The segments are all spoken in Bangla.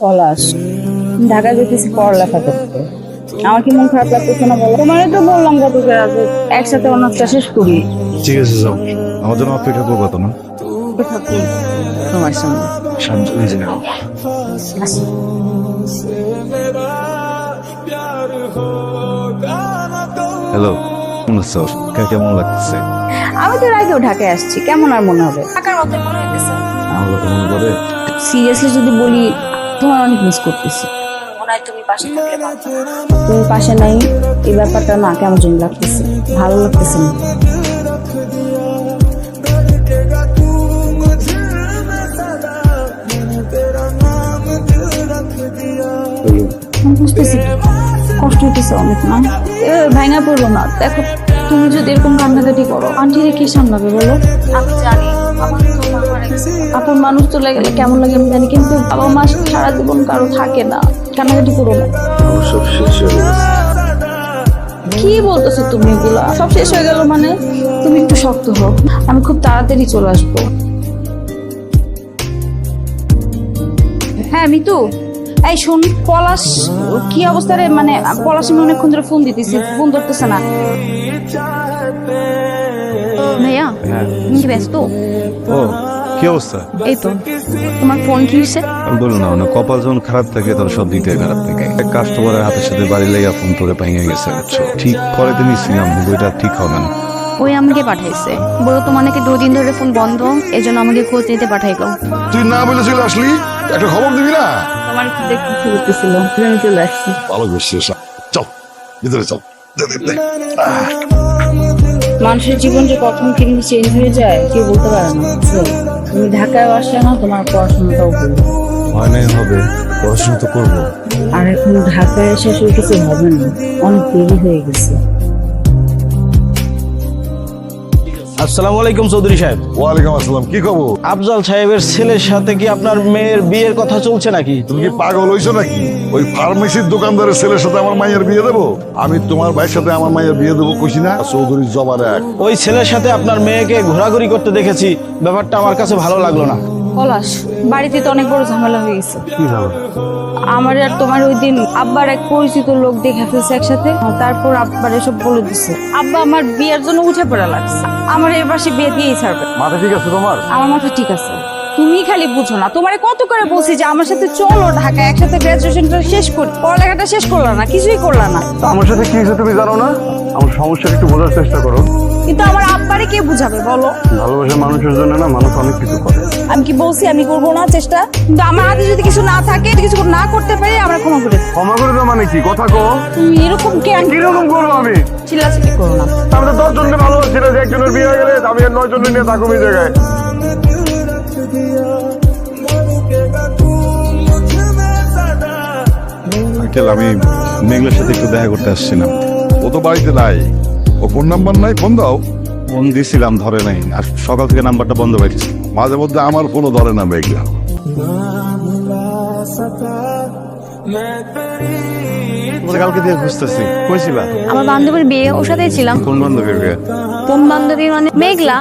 পলাশ। ঢাকা যেতেছি পড়ালেখা করতে। আমার কি মন খারাপ লাগতেছে না বলো? তোমার তো বললাম গতকে একসাথে অনার্সটা শেষ করি। ঠিক আছে যাও। আমার জন্য অপেক্ষা করব তোমার সঙ্গে শান্ত হয়ে হ্যালো কেমন আমি তো আগেও ঢাকায় আসছি কেমন আর মনে হবে? ঢাকার মতো মনে হইতেছে আমার কথা মনে করে সিরিয়াসলি যদি বলি তোমার অনেক মিস করতেছি। মনে হয় তুমি পাশে তুমি পাশে নাই এই ব্যাপারটা না কেমন যেন লাগতেছে। ভালো লাগতেছে না। বুঝতেছি কষ্ট হইতেছে অনেক না। ভাঙা পড়ব না। দেখো তুমি যদি এরকম কান্নাকাটি করো আন্টিরে কে সামলাবে বলো? আমি জানি আপন মানুষ চলে গেলে কেমন লাগে আমি জানি কিন্তু বাবা মা সারা জীবন কারও থাকে না। কান্নাকাটি করো না। সব শেষ হয়ে কি বলতেছো তুমি এগুলা? সব শেষ হয়ে গেল মানে? তুমি একটু শক্ত হোক আমি খুব তাড়াতাড়ি চলে আসব। হ্যাঁ মিতু। এই শোন পলাশ কি অবস্থা রে? মানে পলাশ আমি অনেকক্ষণ ধরে ফোন দিতেছি ফোন ধরতেছে না। ভাইয়া হ্যাঁ। তুমি কি ব্যস্ত? ও কি অবস্থা? এই তো তোমার ফোন কি হয়েছে? বলুন না মানে কপাল যখন খারাপ থাকে তখন সব দিক থেকে খারাপ থাকে। এক কাস্টমারের হাতের সাথে বাড়ি লেগে ফোন করে ভেঙে গেছে বুঝছ? ঠিক করে তুমি নিচ্ছিলাম বইটা ঠিক হবে না। ওই আমাকে পাঠাইছে। বলো তোমার নাকি দুদিন ধরে ফোন বন্ধ এই জন্য আমাকে খোঁজ নিতে পাঠাইলো। তুই না বলে চলে আসলি? একটা খবর দিবি না? একটু দেখতে ইচ্ছে করতেছিল? আমি চলে আসছি। ভালো করছিস চল ভিতরে চল। মানুষের জীবন যে কখন কেমনি চেঞ্জ হয়ে যায় কেউ বলতে পারে না। তুমি ঢাকায় আসলে না তোমার পড়াশোনাটাও করবে। নাই হবে পড়াশোনা তো করব। আর এখন ঢাকায় এসে আসলে কিছু হবে না অনেক দেরি হয়ে গেছে। আসসালামু আলাইকুম চৌধুরী সাহেব। ওয়ালাইকুম আসসালাম কি খবর? আফজাল সাহেবের ছেলের সাথে কি আপনার মেয়ের বিয়ের কথা চলছে নাকি? তুমি কি পাগল হইছো নাকি? ওই ফার্মেসির দোকানদারের ছেলের সাথে আমার মায়ের বিয়ে দেবো? আমি তোমার ভাইয়ের সাথে আমার মায়ের বিয়ে দেবো কইছি না? চৌধুরী জবার এক। ওই ছেলের সাথে আপনার মেয়েকে ঘোরাঘুরি করতে দেখেছি। ব্যাপারটা আমার কাছে ভালো লাগল না। পলাশ। বাড়িতে তো অনেক বড় ঝামেলা হয়ে গেছে। আমার আর তোমার ওই দিন আব্বার এক পরিচিত লোক দেখে ফেলছে একসাথে। তারপর আব্বার এসব বলে দিছে। আব্বা আমার বিয়ের জন্য উঠে পড়া লাগছে। আমার এবার সে বিয়ে দিয়েই ছাড়বে। মাথা ঠিক আছে তোমার? আমার মাথা ঠিক আছে। তুমি খালি বুঝো না। তোমারে কত করে বলছি যে আমার সাথে চলো ঢাকা একসাথে গ্রাজুয়েশনটা শেষ করি পড়ালেখাটা শেষ করলা না কিছুই করলা না। তো আমার সাথে কি হয়েছে তুমি জানো না? আমার সমস্যা একটু বোঝার চেষ্টা করো। কিন্তু আমার আব্বারে কে বুঝাবে বলো? ভালোবাসা মানুষের জন্য না মানুষ অনেক কিছু করে। আমি কি বলছি আমি করব না চেষ্টা? কিন্তু আমার হাতে যদি কিছু না থাকে কিছু না করতে পারি আমরা ক্ষমা করে। ক্ষমা করে দাও মানে কি? কথা কো তুমি এরকম কেন? কীরকম করব আমি? চিল্লাচিল্লি করো না। আমি তো দশ জনকে ভালোবাসি না যে একজনের বিয়ে হয়ে গেলে আমি আর নয় জনের নিয়ে থাকুম এই জায়গায়। আঙ্কেল আমি মেঘলার সাথে একটু দেখা করতে আসছিলাম। ও তো বাড়িতে নাই। ও ফোন নাম্বার নাই ফোন দাও। ফোন দিছিলাম ধরে নাই। আর সকাল থেকে নাম্বারটা বন্ধ পাইছি মাঝে মধ্যে আমার ফোনও ধরে না মেঘলা তোমাকে কালকে দিয়ে খুঁজতেছি। কইছিলা? আমার বান্ধবীর বিয়ে ওর সাথেই ছিলাম। কোন বান্ধবীর বিয়ে? কোন বান্ধবী মানে মেঘলা?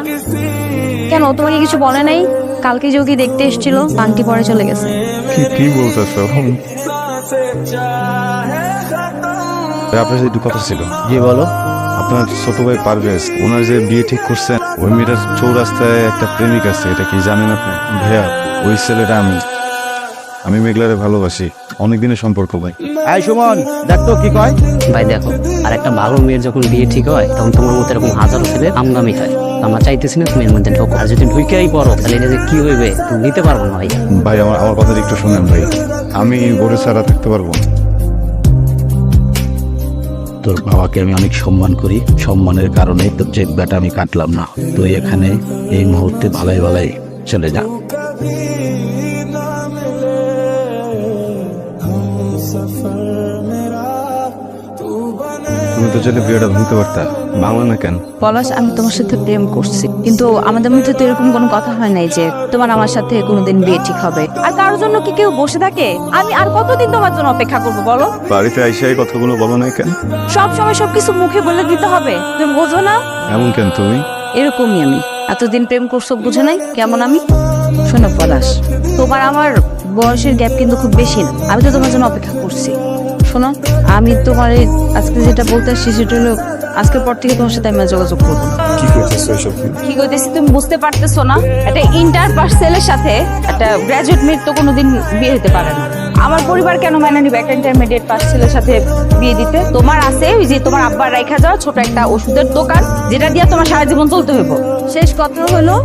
কেন তোমাকে কিছু বলে নাই? কালকে যে ওকে দেখতে এসেছিল আংটি পরে চলে গেছে। কি কি বলতেছো? আপনার সাথে একটু কথা ছিল। জি বলো। আপনার ছোট ভাই পারভেজ ওনার যে বিয়ে ঠিক করছেন ওই মেয়েটার চৌরাস্তায় একটা প্রেমিক আছে এটা কি জানেন আপনি? ভাইয়া ওই ছেলেটা আমি। আমি মেঘলারে ভালোবাসি। অনেক দিনের সম্পর্ক ভাই। এই সুমন দেখ তো কি কয়। ভাই দেখো আর একটা ভালো মেয়ের যখন বিয়ে ঠিক হয় তখন তোমার মতো এরকম হাজারো ছেলে আমদামি হয়। আমরা চাইতেছি না তুমি এর মধ্যে ঢোকো। আর যদি ঢুকেই পড়ো তাহলে এটা যে কি হইবে তুমি নিতে পারব না ভাই ভাই আমার আমার কথা একটু শুনেন ভাই। আমি গরু ছাড়া থাকতে পারব? না। তোর বাবাকে আমি অনেক সম্মান করি। সম্মানের কারণে তোর চেক ব্যাটা আমি কাটলাম না। তুই এখানে এই মুহূর্তে ভালাই ভালাই চলে যা। তো চাইলে বিয়েটা ভাঙতে পারতা বাংলা না কেন? পলাশ আমি তোমার সাথে প্রেম করছি। কিন্তু আমাদের মধ্যে তো এরকম কোনো কথা হয় নাই যে তোমার আমার সাথে কোনোদিন বিয়ে ঠিক হবে। আর কারোর জন্য কি কেউ বসে থাকে? আমি আর কতদিন তোমার জন্য অপেক্ষা করব বলো? বাড়িতে আইসা এই কথাগুলো বলো কেন? সব সময় সবকিছু মুখে বলে দিতে হবে। তুমি বোঝো না? এমন কেন তুমি? এরকমই আমি। এতদিন প্রেম করছ বুঝে নাই? কেমন আমি? শোনো পলাশ তোমার আমার বয়সের গ্যাপ কিন্তু খুব বেশি না। আমি তো তোমার জন্য অপেক্ষা করছি। শোনো আমি তোমার আজকে যেটা বলতে আসছি সেটা হলো আজকের পর থেকে তোমার সাথে আমি যোগাযোগ করব। কি করতেছো এসব কি করতেছি তুমি বুঝতে পারতেছো না? একটা ইন্টার পাস ছেলের সাথে একটা গ্রাজুয়েট মেয়ের তো কোনোদিন বিয়ে হতে পারে না। আমার পরিবার কেন মেনে নিবে? একটা ইন্টারমিডিয়েট পাস ছেলের সাথে বিয়ে দিতে। তোমার আছে ওই যে তোমার আব্বার রেখা যাওয়া ছোট একটা ওষুধের দোকান যেটা দিয়ে তোমার সারা জীবন চলতে হইব। শেষ কথা হলো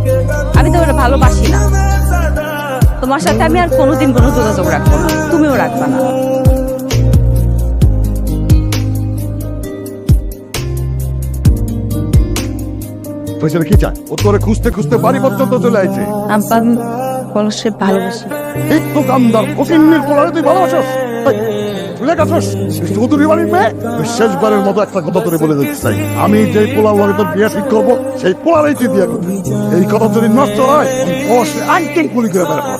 আমি তোমার ভালোবাসি না। তোমার সাথে আমি আর কোনোদিন কোনো যোগাযোগ রাখব না। তুমিও রাখবা না। কি চায় ও তোরে খুঁজতে খুঁজতে বাড়ি পর্যন্ত চলে আইছে। আব্বা ভালোবাসি। এই দোকানদার ফকিন্নির পোলারে তুই ভালোবাসস। ভুলে গেছস। চৌধুরী বাড়ির মেয়ে শেষবারের মতো একটা কথা তোরে বলে দিতে চাই। আমি যেই পোলার লগে তোর বিয়ে ঠিক করব সেই পোলারেই তুই বিয়ে করবি। এই কথা যদি নষ্ট হয় অবশ্যই গুলি করে বেড়াবো।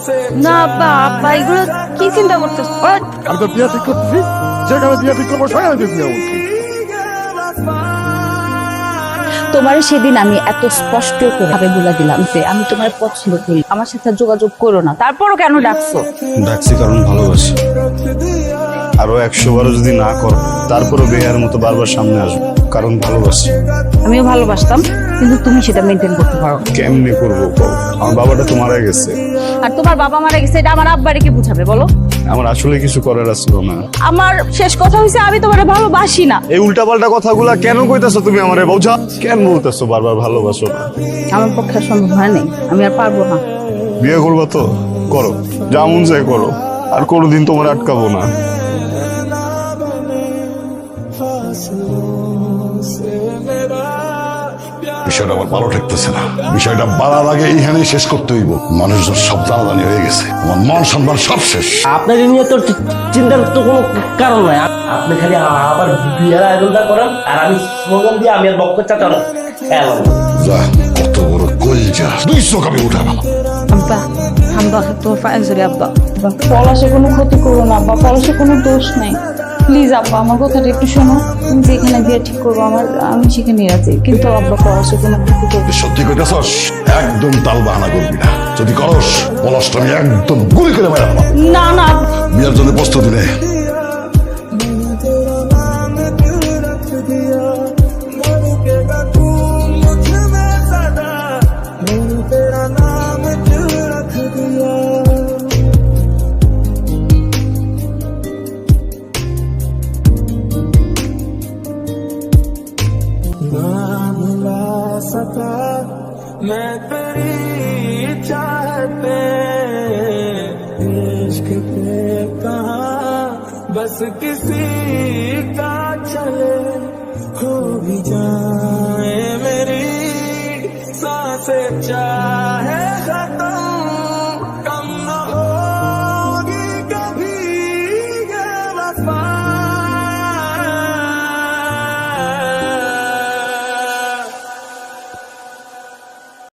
না আব্বা আব্বা এগুলো কি চিন্তা করতেছো? আমি তোর বিয়ে ঠিক করতেছি। যেখানে বিয়ে ঠিক করব সেখানে তুই বিয়ে করবি। তোমার সেদিন আমি এত স্পষ্ট করে ভাবে বলে দিলাম যে আমি তোমার পছন্দ করি। আমার সাথে যোগাযোগ করো না। তারপরও কেন ডাকছো? ডাকছি কারণ ভালোবাসি। আরও একশো বারো যদি না করো তারপরও বেয়ার মতো বারবার সামনে আসব কারণ ভালোবাসি। আমিও ভালোবাসতাম কিন্তু তুমি সেটা মেনটেন করতে পারো। কেমনে করব? আমার বাবাটা তো মারা গেছে। আর তোমার বাবা মারা গেছে এটা আমার আব্বারে কি বুঝাবে বলো? আমার আসলে কিছু করার আসলো না। আমার শেষ কথা হইছে আমি তোমারে ভালোবাসি না। এই উল্টা পাল্টা কথাগুলা কেন কইতাছো তুমি আমারে বোঝা? কেন বলতেছো বারবার ভালোবাসো না? আমার পক্ষে সম্ভব হয় নাই। আমি আর পারব না। বিয়ে করব তো? করো। যা মন চাই করো। আর কোনোদিন তোমার আটকাবো না। বিষয়টা আমার ভালো ঠেকতেছে না। বিষয়টা বাড়ার আগে এইখানেই শেষ করতে হইব। মানুষজন সব জানাজানি হয়ে গেছে। আমার মান সম্মান সব শেষ। আপনার নিয়ে তো চিন্তার তো কোনো কারণ নাই। আপনি খালি আবার বিয়ের আয়োজনটা করেন আর আমি স্লোগান দিয়ে আমি আর বক্ষ চাটা খেয়াল যা কত বড় কলজা। দুই চোখ আমি উঠাবো আব্বা আব্বা তোর ধরে আব্বা। পলাশে কোনো ক্ষতি করো না বা পলাশে কোনো দোষ নাই। প্লিজ আব্বা আমার কথাটা একটু শোনো। তুমি যেখানে বিয়ে ঠিক করব আমার আমি সেখানে আছি কিন্তু আব্বা করার কোনো ক্ষতি করব সত্যি কইতেছস? একদম তাল বাহানা করবি না। যদি করস পলাশটা আমি একদম গুলি করে মারা না না। বিয়ের জন্য প্রস্তুতি নে। मैं तेरी चाहते इश्क पे कहा? बस किसी का चले हो भी जाए मेरी साँसें, चाह